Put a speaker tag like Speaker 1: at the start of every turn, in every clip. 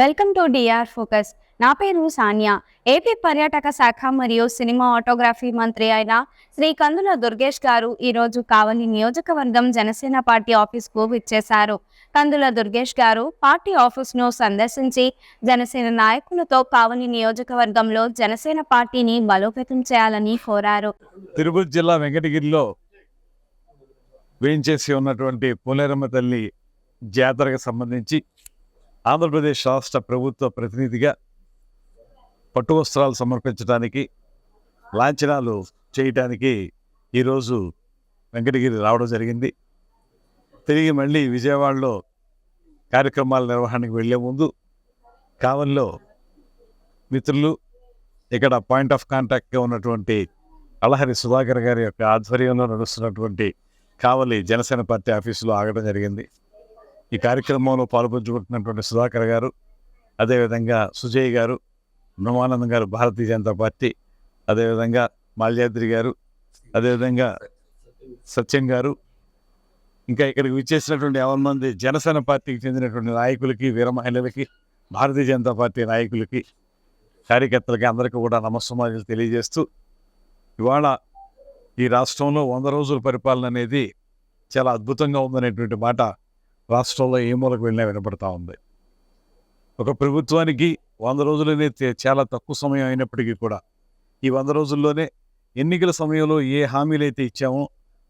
Speaker 1: Welcome to DR focus. నా పేరు Sania. AP పర్యాటక శాఖ మరియు సినిమా ఆటోగ్రఫీ మంత్రి అయిన శ్రీ కందుల దుర్గేష్ గారు ఈరోజు కావలి నియోజకవర్గం జనసేన పార్టీ ఆఫీస్కు విచ్చేశారు. కందుల దుర్గేష్ గారు పార్టీ ఆఫీస్ను సందర్శించి జనసేన నాయకులతో కావలి నియోజకవర్గంలో జనసేన పార్టీని బలోపేతం చేయాలని కోరారు.
Speaker 2: తిరుపతి జిల్లా వెంకటగిరిలో వేయించేసి ఉన్నటువంటి పోలేరమ్మ తల్లి జాతరకు సంబంధించి ఆంధ్రప్రదేశ్ రాష్ట్ర ప్రభుత్వ ప్రతినిధిగా పట్టు వస్త్రాలు సమర్పించడానికి లాంఛనాలు చేయటానికి ఈరోజు వెంకటగిరి రావడం జరిగింది. తిరిగి మళ్ళీ విజయవాడలో కార్యక్రమాల నిర్వహణకు వెళ్ళే ముందు కావల్లో మిత్రులు ఇక్కడ పాయింట్ ఆఫ్ కాంటాక్ట్గా ఉన్నటువంటి అలహరి సుధాకర్ గారి యొక్క ఆధ్వర్యంలో నడుస్తున్నటువంటి కావలి జనసేన పార్టీ ఆఫీసులో ఆగడం జరిగింది. ఈ కార్యక్రమంలో పాల్పంచుకుంటున్నటువంటి సుధాకర్ గారు అదేవిధంగా సుజయ్ గారు బ్రహ్మానందం గారు భారతీయ జనతా పార్టీ అదేవిధంగా మాల్యాద్రి గారు అదేవిధంగా సత్యం గారు ఇంకా ఇక్కడికి విచ్చేసినటువంటి యావన్ మంది జనసేన పార్టీకి చెందినటువంటి నాయకులకి వీర మహిళలకి భారతీయ జనతా పార్టీ నాయకులకి కార్యకర్తలకి అందరికీ కూడా నమస్సమాజాలు తెలియజేస్తూ ఇవాళ ఈ రాష్ట్రంలో వంద రోజుల పరిపాలన అనేది చాలా అద్భుతంగా ఉందనేటువంటి మాట రాష్ట్రంలో ఏ మూలకు వెళ్ళినా వినపడతా ఉంది. ఒక ప్రభుత్వానికి వంద రోజులనే చాలా తక్కువ సమయం అయినప్పటికీ కూడా ఈ వంద రోజుల్లోనే ఎన్నికల సమయంలో ఏ హామీలు అయితే ఇచ్చామో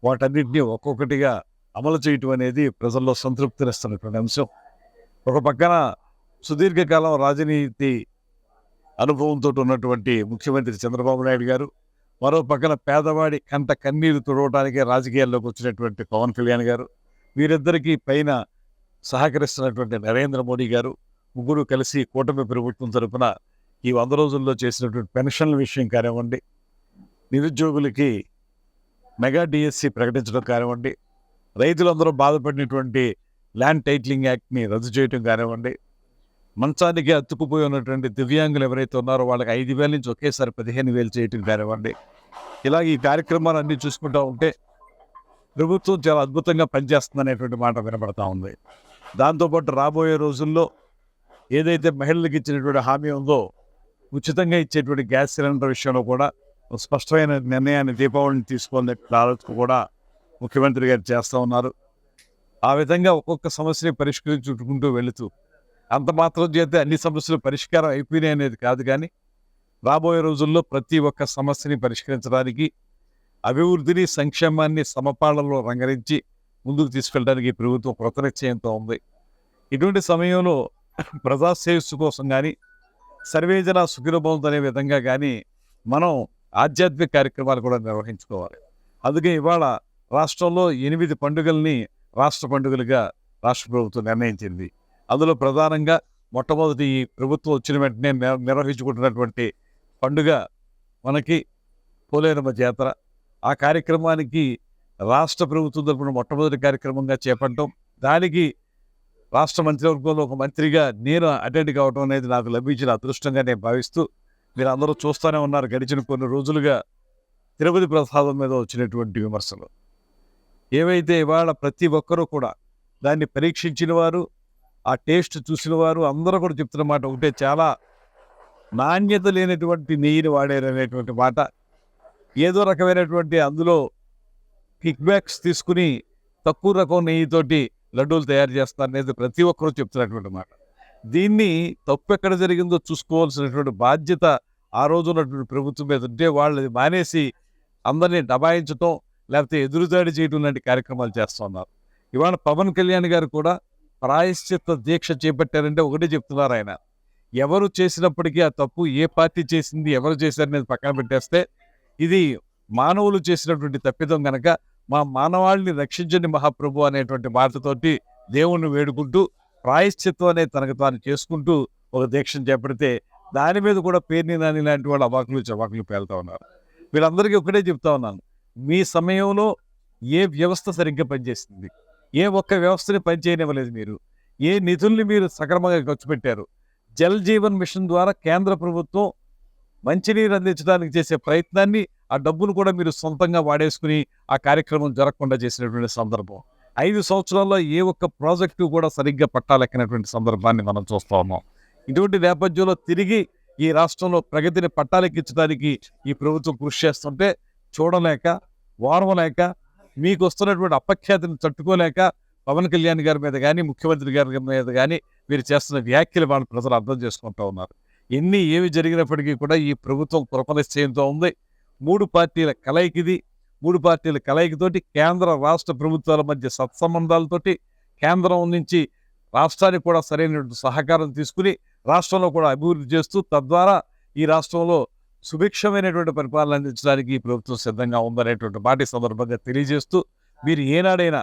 Speaker 2: వాటన్నిటిని ఒక్కొక్కటిగా అమలు చేయటం అనేది ప్రజల్లో సంతృప్తినిస్తున్నటువంటి అంశం. ఒక పక్కన సుదీర్ఘకాలం రాజనీతి అనుభవంతో ఉన్నటువంటి ముఖ్యమంత్రి చంద్రబాబు నాయుడు గారు మరో పక్కన పేదవాడి కంట కన్నీరు తుడవటానికి రాజకీయాల్లోకి వచ్చినటువంటి పవన్ కళ్యాణ్ గారు వీరిద్దరికీ పైన సహకరిస్తున్నటువంటి నరేంద్ర మోడీ గారు ముగ్గురు కలిసి కూటమి ప్రభుత్వం తరపున ఈ వంద రోజుల్లో చేసినటువంటి పెన్షన్ల విషయం కానివ్వండి నిరుద్యోగులకి మెగా డిఎస్సి ప్రకటించడం కానివ్వండి రైతులందరూ బాధపడినటువంటి ల్యాండ్ టైటిలింగ్ యాక్ట్ని రద్దు చేయడం కానివ్వండి మంచానికి అతుక్కుపోయి ఉన్నటువంటి దివ్యాంగులు ఎవరైతే ఉన్నారో వాళ్ళకి ఐదు వేల నుంచి ఒకేసారి పదిహేను వేలు చేయటం కానివ్వండి ఇలా ఈ కార్యక్రమాలు అన్నీ చూసుకుంటూ ఉంటే ప్రభుత్వం చాలా అద్భుతంగా పనిచేస్తుంది అనేటువంటి మాట వినబడతా ఉంది. దాంతోపాటు రాబోయే రోజుల్లో ఏదైతే మహిళలకు ఇచ్చినటువంటి హామీ ఉందో ఉచితంగా ఇచ్చేటువంటి గ్యాస్ సిలిండర్ విషయంలో కూడా స్పష్టమైన నిర్ణయాన్ని దీపావళిని తీసుకునే ఆలోచన కూడా ముఖ్యమంత్రి గారు చేస్తూ ఉన్నారు. ఆ విధంగా ఒక్కొక్క సమస్యని పరిష్కరించుకుంటూ వెళుతూ అంత మాత్రం చేస్తే అన్ని సమస్యలు పరిష్కారం అయిపోయినాయి అనేది కాదు కానీ రాబోయే రోజుల్లో ప్రతి ఒక్క సమస్యని పరిష్కరించడానికి అభివృద్ధిని సంక్షేమాన్ని సమపాళనలో రంగరించి ముందుకు తీసుకెళ్ళడానికి ప్రభుత్వం కృత నిశ్చయంతో ఉంది. ఇటువంటి సమయంలో ప్రజా శ్రేయస్సు కోసం కానీ సర్వేజన సుఖిరభవంతు అనే విధంగా కానీ మనం ఆధ్యాత్మిక కార్యక్రమాలు కూడా నిర్వహించుకోవాలి. అందుకే ఇవాళ రాష్ట్రంలో ఎనిమిది పండుగల్ని రాష్ట్ర పండుగలుగా రాష్ట్ర ప్రభుత్వం నిర్ణయించింది. అందులో ప్రధానంగా మొట్టమొదటి ఈ ప్రభుత్వం వచ్చిన వెంటనే నిర్వహించుకుంటున్నటువంటి పండుగ మనకి పోలేరమ్మ జాతర. ఆ కార్యక్రమానికి రాష్ట్ర ప్రభుత్వం తరపున మొట్టమొదటి కార్యక్రమంగా చేపట్టడం. దానికి రాష్ట్ర మంత్రివర్గంలో ఒక మంత్రిగా నేను అటెండ్ కావడం అనేది నాకు లభించిన అదృష్టంగా నేను భావిస్తూ మీరు అందరూ చూస్తూనే ఉన్నారు. గడిచిన కొన్ని రోజులుగా తిరుపతి ప్రసాదం మీద వచ్చినటువంటి విమర్శలు. ఏవైతే ఇవాళ ప్రతి ఒక్కరూ కూడా దాన్ని పరీక్షించిన వారు ఆ టేస్ట్ చూసిన వారు అందరూ కూడా చెప్తున్న మాట ఒకటే చాలా నాణ్యత లేనటువంటి నెయ్యిని వాడారు అనేటువంటి మాట. ఏదో రకమైనటువంటి అందులో కిక్ బ్యాక్స్ తీసుకుని తక్కువ రకం నెయ్యితోటి లడ్డూలు తయారు చేస్తారనేది ప్రతి ఒక్కరూ చెప్తున్నటువంటి మాట. దీన్ని తప్పు ఎక్కడ జరిగిందో చూసుకోవాల్సినటువంటి బాధ్యత ఆ రోజు ఉన్నటువంటి ప్రభుత్వం మీద ఉంటే వాళ్ళు మానేసి అందరినీ దబాయించటం లేకపోతే ఎదురుదాడి చేయడం లాంటి కార్యక్రమాలు చేస్తున్నారు ఇవాళ పవన్ కళ్యాణ్ గారు కూడా ప్రాయశ్చిత్త దీక్ష చేపట్టారంటే ఒకటే చెప్తున్నారు ఆయన. ఎవరు చేసినప్పటికీ ఆ తప్పు ఏ పార్టీ చేసింది ఎవరు చేశారనేది పక్కన పెట్టేస్తే ఇది మానవులు చేసినటువంటి తప్పిదం గనక మా మానవాళిని రక్షించండి మహాప్రభు అనేటువంటి మాటతోటి దేవుణ్ణి వేడుకుంటూ ప్రాయశ్చిత్వం అనేది తనకు తాను చేసుకుంటూ ఒక దీక్షను చేపడితే దాని మీద కూడా పేర్ని నాని లాంటి వాళ్ళు అవాకులు చవాకులు పేలుతా ఉన్నారు. వీళ్ళందరికీ ఒకటే చెప్తా ఉన్నాను. మీ సమయంలో ఏ వ్యవస్థ సరిగ్గా పనిచేస్తుంది ఏ ఒక్క వ్యవస్థని పనిచేయనివ్వలేదు మీరు. ఏ నిధుల్ని మీరు సక్రమంగా ఖర్చు పెట్టారు? జల్ జీవన్ మిషన్ ద్వారా కేంద్ర ప్రభుత్వం మంచినీరు అందించడానికి చేసే ప్రయత్నాన్ని ఆ డబ్బును కూడా మీరు సొంతంగా వాడేసుకుని ఆ కార్యక్రమం జరగకుండా చేసినటువంటి సందర్భం. ఐదు సంవత్సరాల్లో ఏ ఒక్క ప్రాజెక్టు కూడా సరిగ్గా పట్టాలెక్కినటువంటి సందర్భాన్ని మనం చూస్తాము ఉన్నాం. ఇటువంటి నేపథ్యంలో తిరిగి ఈ రాష్ట్రంలో ప్రగతిని పట్టాలెక్కించడానికి ఈ ప్రభుత్వం కృషి చేస్తుంటే చూడలేక వారవలేక మీకు వస్తున్నటువంటి అపఖ్యాతిని తట్టుకోలేక పవన్ కళ్యాణ్ గారి మీద కానీ ముఖ్యమంత్రి గారి మీద కానీ మీరు చేస్తున్న వ్యాఖ్యలు వాళ్ళు ప్రజలు అర్థం చేసుకుంటూ ఉన్నారు. ఎన్ని ఏమి జరిగినప్పటికీ కూడా ఈ ప్రభుత్వం కృపనిశ్చయంతో ఉంది. మూడు పార్టీల కలయికిది మూడు పార్టీల కలయికతోటి కేంద్ర రాష్ట్ర ప్రభుత్వాల మధ్య సత్సంబంధాలతోటి కేంద్రం నుంచి రాష్ట్రానికి కూడా సరైనటువంటి సహకారం తీసుకుని రాష్ట్రంలో కూడా అభివృద్ధి చేస్తూ తద్వారా ఈ రాష్ట్రంలో సుభిక్షమైనటువంటి పరిపాలన అందించడానికి ఈ ప్రభుత్వం సిద్ధంగా ఉందనేటువంటి మాట సందర్భంగా తెలియజేస్తూ మీరు ఏనాడైనా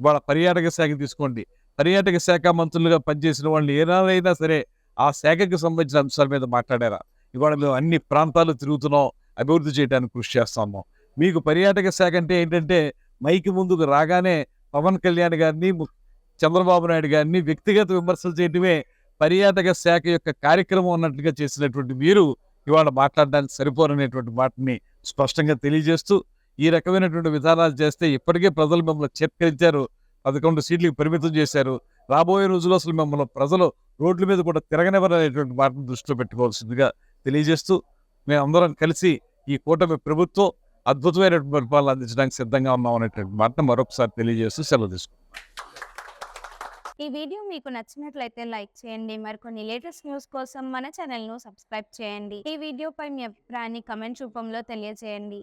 Speaker 2: వాళ్ళ పర్యాటక శాఖ తీసుకోండి. పర్యాటక శాఖ మంత్రులుగా పనిచేసిన వాళ్ళు ఏనాడైనా సరే ఆ శాఖకు సంబంధించిన అంశాల మీద మాట్లాడారా? ఇవాళ మేము అన్ని ప్రాంతాలు తిరుగుతున్నాం అభివృద్ధి చేయడానికి కృషి చేస్తాము. మీకు పర్యాటక శాఖ అంటే ఏంటంటే మైకి ముందుకు రాగానే పవన్ కళ్యాణ్ గారిని చంద్రబాబు నాయుడు గారిని వ్యక్తిగత విమర్శలు చేయడమే పర్యాటక శాఖ యొక్క కార్యక్రమం అన్నట్లుగా చేసినటువంటి మీరు ఇవాళ మాట్లాడడానికి సరిపోరనేటువంటి మాటని స్పష్టంగా తెలియజేస్తూ ఈ రకమైనటువంటి విధానాలు చేస్తే ఇప్పటికే ప్రజలు మిమ్మల్ని చేత్కరించారు పదకొండు సీట్లకు పరిమితం చేశారు. రాబోయే రోజుల్లో అసలు మిమ్మల్ని ప్రజలు రోడ్ల మీద కూడా తిరగనివ్వరనేటువంటి మాటను దృష్టిలో పెట్టుకోవాల్సిందిగా తెలియజేస్తూ మేమందరం కలిసి ఈ కూటమి ప్రభుత్వం అద్భుతమైనటువంటి పరిపాలన అందించడానికి సిద్ధంగా ఉన్నాం అనేటువంటి మాటను మరొకసారి తెలియజేస్తూ సెలవు తీసుకుంటాం
Speaker 1: ఈ వీడియో మీకు నచ్చినట్లయితే లైక్ చేయండి. మరికొన్ని లేటెస్ట్ న్యూస్ కోసం మన ఛానల్ను సబ్స్క్రైబ్ చేయండి. ఈ వీడియోపై మీ అభిప్రాయాన్ని కమెంట్ రూపంలో తెలియజేయండి.